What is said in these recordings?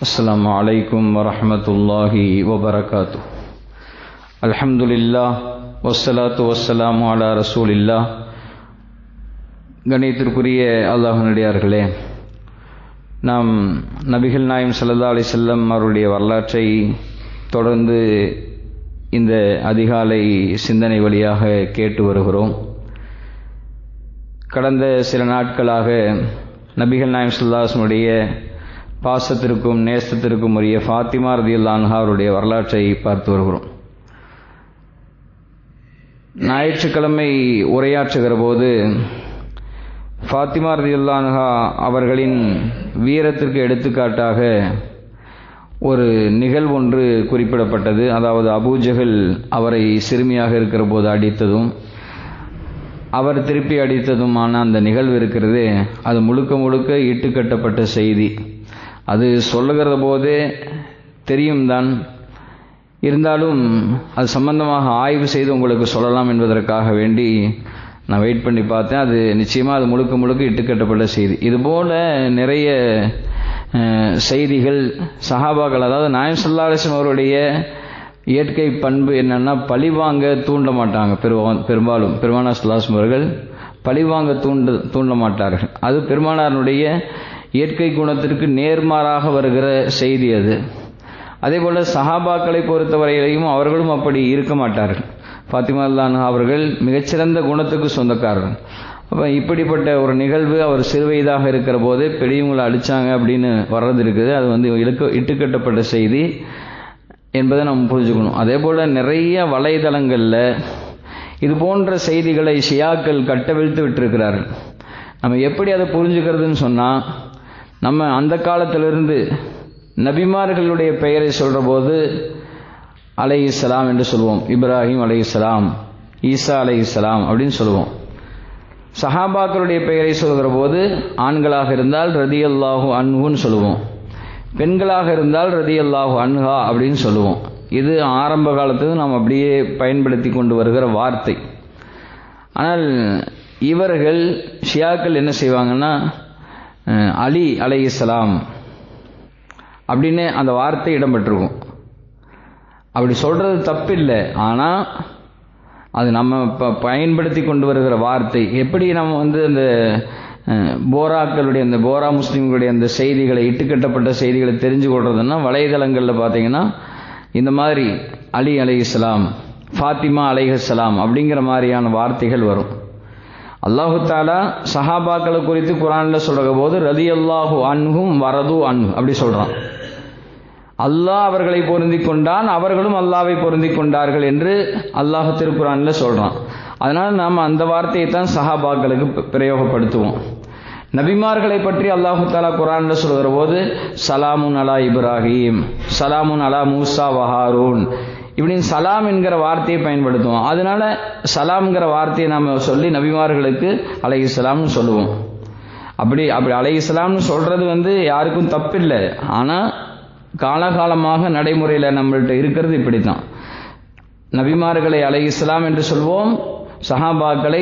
السلام عليكم ورحمة الله وبركاته الحمد لله والصلاة والسلام على رسول الله கணித்திற்குரிய அல்லாஹனுடையார்களே நாம் நபிகள் நாயம் சல்லா அலி செல்லம் அவருடைய வரலாற்றை தொடர்ந்து இந்த அதிகாலை சிந்தனை வழியாக கேட்டு வருகிறோம் கடந்த சில நாட்களாக நபிகள் நாயம் சல்லாஹனுடைய பாசத்திற்கும் நேசத்திற்கும் உரிய ஃபாத்திமா ரதியுல்லான்ஹா அவருடைய வரலாற்றை பார்த்து வருகிறோம். ஞாயிற்றுக்கிழமை உரையாற்றுகிற போது ஃபாத்திமா ரதியுல்லான்ஹா அவர்களின் வீரத்திற்கு எடுத்துக்காட்டாக ஒரு நிகழ்வு ஒன்று குறிப்பிடப்பட்டது. அதாவது அபூஜகல் அவரை சிறுமியாக இருக்கிற போது அடித்ததும் அவர் திருப்பி அடித்ததுமான அந்த நிகழ்வு இருக்கிறது. அது முழுக்க முழுக்க இட்டுக்கட்டப்பட்ட செய்தி. அது சொல்லுகிற போதே தெரியும் தான். இருந்தாலும் அது சம்பந்தமாக ஆய்வு செய்து உங்களுக்கு சொல்லலாம் என்பதற்காக வேண்டி நான் வெயிட் பண்ணி பார்த்தேன். அது நிச்சயமாக அது முழுக்க முழுக்க இட்டுக்கட்டப்பட்ட செய்தி. இதுபோல் நிறைய செய்திகள் சஹாபாக்கள் அதாவது நாயம் சல்லாஹம் அவருடைய இயற்கை பண்பு என்னென்னா பழிவாங்க தூண்ட மாட்டாங்க. பெருவா பெரும்பாலும் பெருமானா சுல்லாசம் அவர்கள் பழிவாங்க தூண்ட தூண்ட மாட்டார்கள். அது பெருமானாருடைய இயற்கை குணத்திற்கு நேர்மாறாக வருகிற செய்தி அது. அதே போல் சஹாபாக்களை பொறுத்தவரையிலையும் அவர்களும் அப்படி இருக்க மாட்டார்கள். ஃபாத்திமா அல்லான் அவர்கள் மிகச்சிறந்த குணத்துக்கு சொந்தக்காரர்கள். அப்போ இப்படிப்பட்ட ஒரு நிகழ்வு அவர் சிறுவயதாக இருக்கிற போது பெரியவங்களை அடித்தாங்க அப்படின்னு வர்றது இருக்குது. அது வந்து இழுக்க இட்டுக்கட்டப்பட்ட செய்தி என்பதை நம்ம புரிஞ்சுக்கணும். அதே போல் நிறைய வலைதளங்களில் இது போன்ற செய்திகளை ஷியாக்கள் கட்டவிழ்த்து விட்டிருக்கிறார்கள். நம்ம எப்படி அதை புரிஞ்சுக்கிறதுன்னு சொன்னால் நம்ம அந்த காலத்திலிருந்து நபிமார்களுடைய பெயரை சொல்கிற போது அலை இஸ்லாம் என்று சொல்லுவோம் இப்ராஹிம் அலை இஸ்லாம் ஈசா அலை இஸ்லாம் அப்படின்னு சொல்லுவோம் சஹாபாக்களுடைய பெயரை சொல்கிற போது ஆண்களாக இருந்தால் ரதி அல்லாஹூ அன்ஹுன்னு சொல்லுவோம் பெண்களாக இருந்தால் ரதி அல்லாஹு அன்ஹா அப்படின்னு சொல்லுவோம் இது ஆரம்ப காலத்தில் நாம் அப்படியே பயன்படுத்தி கொண்டு வருகிற வார்த்தை. ஆனால் இவர்கள் ஷியாக்கள் என்ன செய்வாங்கன்னா அலி அலை இஸ்லாம் அப்படின்னு அந்த வார்த்தை இடம்பெற்றிருக்கும். அப்படி சொல்கிறது தப்பில்லை. ஆனால் அது நம்ம இப்போ பயன்படுத்தி கொண்டு வருகிற வார்த்தை. எப்படி நம்ம வந்து அந்த போராக்களுடைய அந்த போரா முஸ்லீம்களுடைய அந்த செய்திகளை இட்டுக்கட்டப்பட்ட செய்திகளை தெரிஞ்சு கொள்றதுன்னா வலைதளங்களில் பார்த்தீங்கன்னா இந்த மாதிரி அலி அலை இஸ்லாம் ஃபாத்திமா அலைஹலாம் அப்படிங்கிற மாதிரியான வார்த்தைகள் வரும். அல்லாஹு தாலா சஹாபாக்களை குறித்து குரானில் சொல்கிற போது ரதி அல்லாஹு அன்ஹும் வரது அன்ஹு அப்படி சொல்கிறான் அல்லாஹ் அவர்களை பொருந்தி கொண்டான் அவர்களும் அல்லாவை பொருந்தி கொண்டார்கள் என்று அல்லாஹ் திருக்குறானில் சொல்கிறான் அதனால் நாம் அந்த வார்த்தையை தான் சஹாபாக்களுக்கு பிரயோகப்படுத்துவோம். நபிமார்களை பற்றி அல்லாஹு தாலா குரானில் சொல்கிற போது சலாமுன் அலா இப்ராஹிம் சலாமுன் அலா மூசா வஹாரூன் இப்படின்னு சலாம் என்கிற வார்த்தையை பயன்படுத்துவோம். அதனால சலாம்ங்கிற வார்த்தையை நாம் சொல்லி நபிமார்களுக்கு அலை இஸ்லாம்னு சொல்லுவோம். அப்படி அப்படி அலை இஸ்லாம்னு சொல்கிறது வந்து யாருக்கும் தப்பில்லை. ஆனால் காலகாலமாக நடைமுறையில் நம்மள்கிட்ட இருக்கிறது இப்படி தான் நபிமார்களை அலை இஸ்லாம் என்று சொல்வோம் சஹாபாக்களை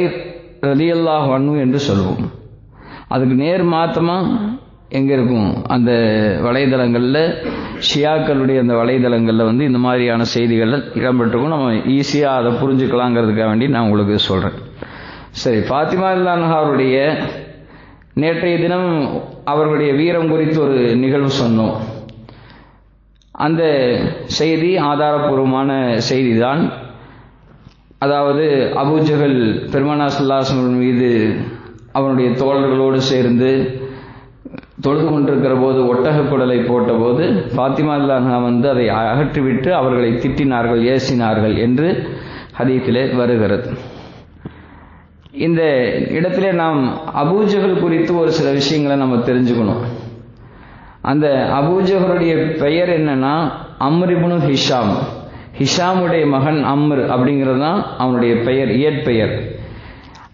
ரலியல்லாஹ் வண்ணு என்று சொல்வோம். அதுக்கு நேர் மாத்தமாக எங்கே இருக்கும்? அந்த வலைதளங்களில் ஷியாக்களுடைய அந்த வலைதளங்களில் வந்து இந்த மாதிரியான செய்திகள் இடம்பெற்றிருக்கும். நம்ம ஈஸியாக அதை புரிஞ்சுக்கலாங்கிறதுக்காக வேண்டி நான் உங்களுக்கு சொல்கிறேன் சரி ஃபாத்திமா இல்லான்ஹாருடைய நேற்றைய தினம் அவர்களுடைய வீரம் குறித்து ஒரு நிகழ்வு சொன்னோம். அந்த செய்தி ஆதாரபூர்வமான செய்தி தான் அதாவது அபூஜகல் பெருமனா சுல்லாசன் மீது அவனுடைய தோழர்களோடு சேர்ந்து தொழுது கொண்டிருக்கிற போது ஒட்டக குடலை போட்டபோது ஃபாத்திமா அல்லாஹா வந்து அதை அகற்றிவிட்டு அவர்களை திட்டினார்கள் ஏசினார்கள் என்று ஹதீஃபிலே வருகிறது. இந்த இடத்திலே நாம் அபூஜகல் குறித்து ஒரு சில விஷயங்களை நம்ம தெரிஞ்சுக்கணும். அந்த அபூஜகருடைய பெயர் என்னன்னா அம்ரிபுனு ஹிஷாம். ஹிஷாமுடைய மகன் அம்ர் அப்படிங்கிறது தான் அவனுடைய பெயர் இயற்பெயர்.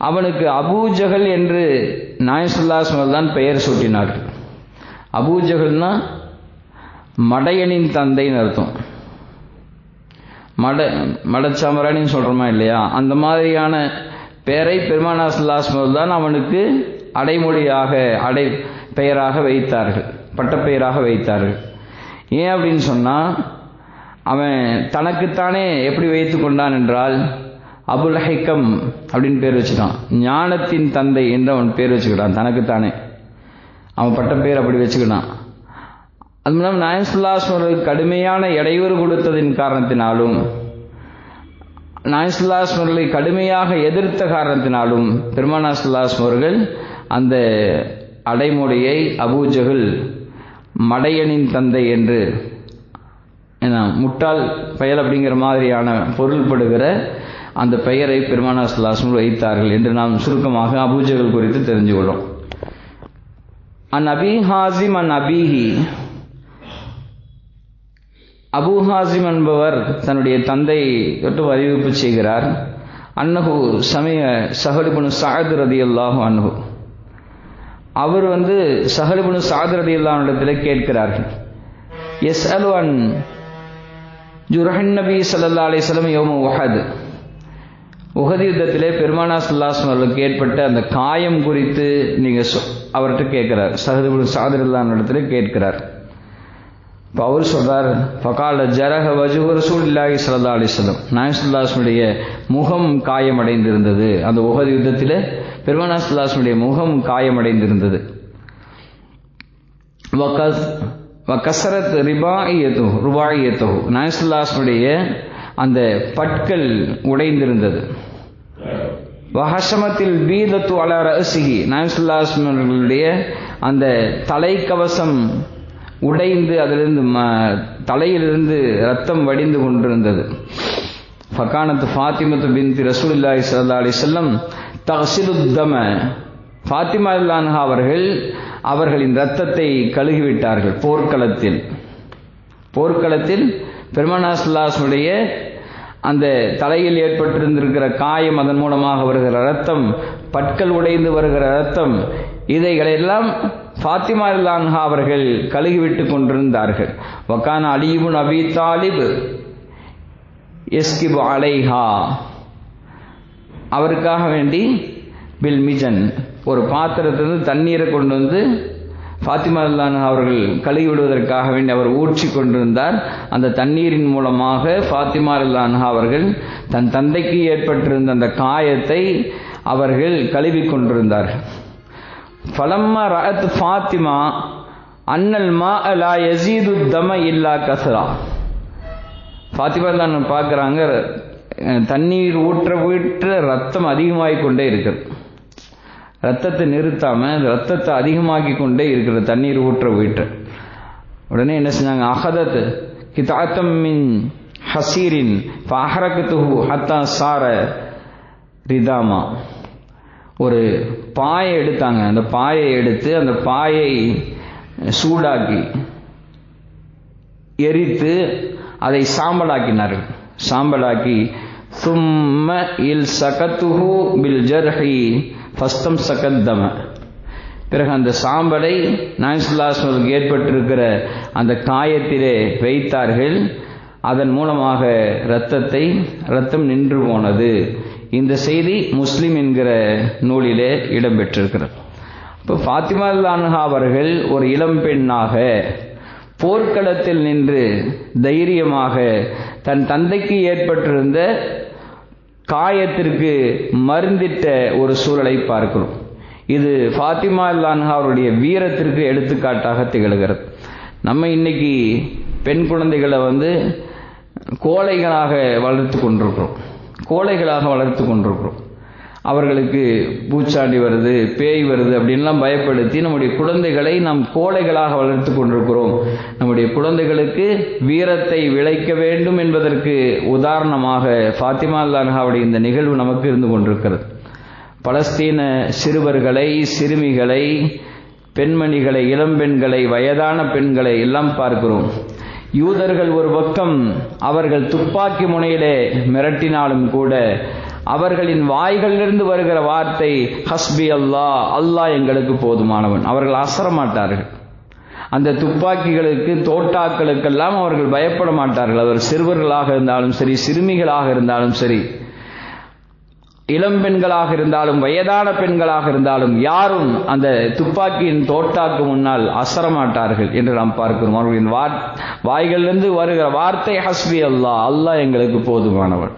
அவனுக்கு அபூஜகல் என்று நாயசுல்லாஸ்மல் தான் பெயர் சூட்டினார் அபூஜகல்னா மடையனின் தந்தைன்னு அர்த்தம். மட மடச்சாமரானின்னு சொல்கிறோமா இல்லையா? அந்த மாதிரியான பெயரை பெருமானா தான் அவனுக்கு அடைமொழியாக அடை பெயராக வைத்தார்கள் பட்டப்பெயராக வைத்தார்கள். ஏன் அப்படின்னு சொன்னால் அவன் தனக்குத்தானே எப்படி வைத்து கொண்டான் என்றால் அபுல் ஹைக்கம் அப்படின்னு பேர் வச்சுட்டான். ஞானத்தின் தந்தை என்று அவன் பேர் வச்சுக்கிட்டான் தனக்குத்தானே. அவன் பட்ட பேர் அப்படி வச்சுக்கிட்டான். அது மூலம் நாயன் கடுமையான இடையூறு கொடுத்ததின் காரணத்தினாலும் நாயசுல்லாஸ்மர்களை கடுமையாக எதிர்த்த காரணத்தினாலும் பெருமானா சுல்லாஸ்ம் அந்த அடைமொழியை அபூஜகுல் மடையனின் தந்தை என்று என்ன முட்டாள் பெயர் அப்படிங்கிற மாதிரியான பொருள்படுகிற அந்த பெயரை பெருமானா சுல்லாஸ்மர் வைத்தார்கள் என்று நாம் சுருக்கமாக அபூஜகள் குறித்து தெரிஞ்சு கொள்ளும் அன் ஹாசிம் அன் அபிஹி அபு ஹாசிம் என்பவர் தன்னுடைய தந்தை தொட்டு அறிவிப்பு செய்கிறார். அன்னஹு சமய சஹலிபுனு சாத் ரதி அல்லாஹு அன்னஹு அவர் வந்து சஹலிபுனு சாத் ரதி அல்லாஹிடத்தில் கேட்கிறார்கள். எஸ் அல் அன் ஜுரஹன் நபி சல்லா அலிஸ்லம் யோம உஹது. உகதி யுத்தத்திலே பெருமானா சுல்லாஸ்லம் அவர்களுக்கு ஏற்பட்ட அந்த காயம் குறித்து நீங்கள் அவர்கிட்ட கேட்கிறார். சஹதுபுல் சாதிரல்லான் இடத்துல கேட்கிறார். இப்போ அவர் சொல்றார் ஃபகால ஜரஹ வஜுவர் சூழ்நிலாகி சல்லா அலிஸ்லம் நாயசுல்லாஸ்முடைய முகம் காயமடைந்திருந்தது. அந்த உகது யுத்தத்தில் பெருமானா சுல்லாஸ்முடைய முகம் காயமடைந்திருந்தது. வக்கசரத் ரிபாயத்தோ ருபாயத்தோ நாயசுல்லாஸ்முடைய அந்த பட்கள் உடைந்திருந்தது. வஹசமத்தில் பீதத்து அலர் ரசிகி நாயசுல்லாஸ்மர்களுடைய அந்த தலைக்கவசம் உடைந்து அதிலிருந்து ம தலையிலிருந்து ரத்தம் வடிந்து கொண்டிருந்தது. ஃபகானத்து ஃபாத்திமத்து பின் ரசூலுல்லாஹி சல்லா அலி செல்லம் தஹசிலுத்தம ஃபாத்திமா இல்லான்ஹா அவர்கள் அவர்களின் ரத்தத்தை கழுகிவிட்டார்கள் போர்க்களத்தில். போர்க்களத்தில் பெருமானாசுல்லாஸ்னுடைய அந்த தலையில் ஏற்பட்டிருந்திருக்கிற காயம் அதன் மூலமாக வருகிற ரத்தம் பற்கள் உடைந்து வருகிற ரத்தம் இதைகளெல்லாம் ஃபாத்திமா இல்லான்ஹா அவர்கள் கழுகிவிட்டு கொண்டிருந்தார்கள். வக்கான அலீபுன் அபி தாலிப் எஸ்கிபு அலைஹா. அவருக்காக வேண்டி பில் மிஜன் ஒரு பாத்திரத்திலிருந்து தண்ணீரை கொண்டு வந்து ஃபாத்திமா அல்லான் அவர்கள் கழுவி விடுவதற்காக வேண்டி அவர் ஊற்றி கொண்டிருந்தார். அந்த தண்ணீரின் மூலமாக ஃபாத்திமா அல்லான் அவர்கள் தன் தந்தைக்கு ஏற்பட்டிருந்த அந்த காயத்தை அவர்கள் கழுவி கொண்டிருந்தார்கள். ஃபலம்மா ஃபாத்திமா அன்னல் மா அலா யசீது தம இல்லா கசரா ஃபாத்திமா அல்லான் பார்க்குறாங்க தண்ணீர் ஊற்ற ஊற்ற ரத்தம் அதிகமாகிக் கொண்டே இருக்கிறது ரத்தத்தை நிறுத்தாம ரத்தத்தை அதிகமாக்கி கொண்டே இருக்கிற தண்ணீர் ஊற்ற வீட்டு. உடனே என்ன செஞ்சாங்க? அகதத் கிதாத்தம் மின் ஹசீரின் ஃபஹரகத்துஹு ஹத்தா சார ரிதாமா. ஒரு பாயை எடுத்தாங்க. அந்த பாயை எடுத்து அந்த பாயை சூடாக்கி எரித்து அதை சாம்பலாக்கினார்கள். சாம்பலாக்கி சும்ம இல் சகத்துஹு பில் ஜர்ஹி ஃபஸ்தம் சகத்தம பிறகு அந்த சாம்பலை நாயசுல்லாஸ்மலுக்கு ஏற்பட்டிருக்கிற அந்த காயத்திலே வைத்தார்கள். அதன் மூலமாக இரத்தத்தை இரத்தம் நின்று போனது. இந்த செய்தி முஸ்லிம் என்கிற நூலிலே இடம்பெற்றிருக்கிறது. இப்போ ஃபாத்திமா அன்ஹா அவர்கள் ஒரு இளம் பெண்ணாக போர்க்களத்தில் நின்று தைரியமாக தன் தந்தைக்கு ஏற்பட்டிருந்த காயத்திற்கு மருந்திட்ட ஒரு சூழலை பார்க்கிறோம். இது ஃபாத்திமா இல்லான்ஹா அவருடைய வீரத்திற்கு எடுத்துக்காட்டாக திகழ்கிறது. நம்ம இன்னைக்கு பெண் குழந்தைகளை வந்து கோழைகளாக வளர்த்து கொண்டிருக்கிறோம். கோழைகளாக வளர்த்து கொண்டிருக்கிறோம். அவர்களுக்கு பூச்சாண்டி வருது பேய் வருது அப்படின்லாம் பயப்படுத்தி நம்முடைய குழந்தைகளை நாம் கோழைகளாக வளர்த்து கொண்டிருக்கிறோம். நம்முடைய குழந்தைகளுக்கு வீரத்தை விளைக்க வேண்டும் என்பதற்கு உதாரணமாக ஃபாத்திமா அல்லான்ஹாவுடைய இந்த நிகழ்வு நமக்கு இருந்து கொண்டிருக்கிறது. பலஸ்தீன சிறுவர்களை சிறுமிகளை பெண்மணிகளை இளம்பெண்களை வயதான பெண்களை எல்லாம் பார்க்கிறோம். யூதர்கள் ஒரு பக்கம் அவர்கள் துப்பாக்கி முனையிலே மிரட்டினாலும் கூட அவர்களின் வாய்களிலிருந்து வருகிற வார்த்தை ஹஸ்பி அல்லா அல்லாஹ் எங்களுக்கு போதுமானவன். அவர்கள் அசரமாட்டார்கள் அந்த துப்பாக்கிகளுக்கு தோட்டாக்களுக்கெல்லாம் அவர்கள் பயப்பட மாட்டார்கள். அவர் சிறுவர்களாக இருந்தாலும் சரி சிறுமிகளாக இருந்தாலும் சரி இளம் பெண்களாக இருந்தாலும் வயதான பெண்களாக இருந்தாலும் யாரும் அந்த துப்பாக்கியின் தோட்டாக்கு முன்னால் அசரமாட்டார்கள் என்று நாம் பார்க்கிறோம். அவர்களின் வாய்களிலிருந்து வருகிற வார்த்தை ஹஸ்பி அல்லாஹ் அல்லாஹ் எங்களுக்கு போதுமானவன்.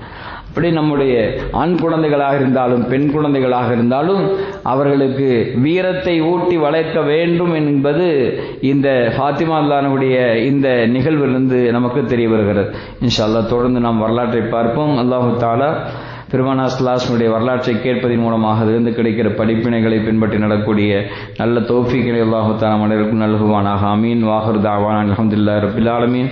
அப்படி நம்முடைய ஆண் குழந்தைகளாக இருந்தாலும் பெண் குழந்தைகளாக இருந்தாலும் அவர்களுக்கு வீரத்தை ஊட்டி வளர்க்க வேண்டும் என்பது இந்த ஃபாத்திமா இந்த நிகழ்விலிருந்து நமக்கு தெரிய வருகிறது. இன்ஷால்லா தொடர்ந்து நாம் வரலாற்றை பார்ப்போம். அல்லாஹு தாலா பெருமானா கிளாஸ்னுடைய வரலாற்றை கேட்பதன் மூலமாக அதிலிருந்து கிடைக்கிற படிப்பினைகளை பின்பற்றி நடக்கூடிய நல்ல தோஃபிகளை அல்லாஹு தாலா மனிதர்களுக்கு நல்குவானாக. அமீன் வாஹர் தாவான். அலமதுல்லா ரபில் ஆலமீன்.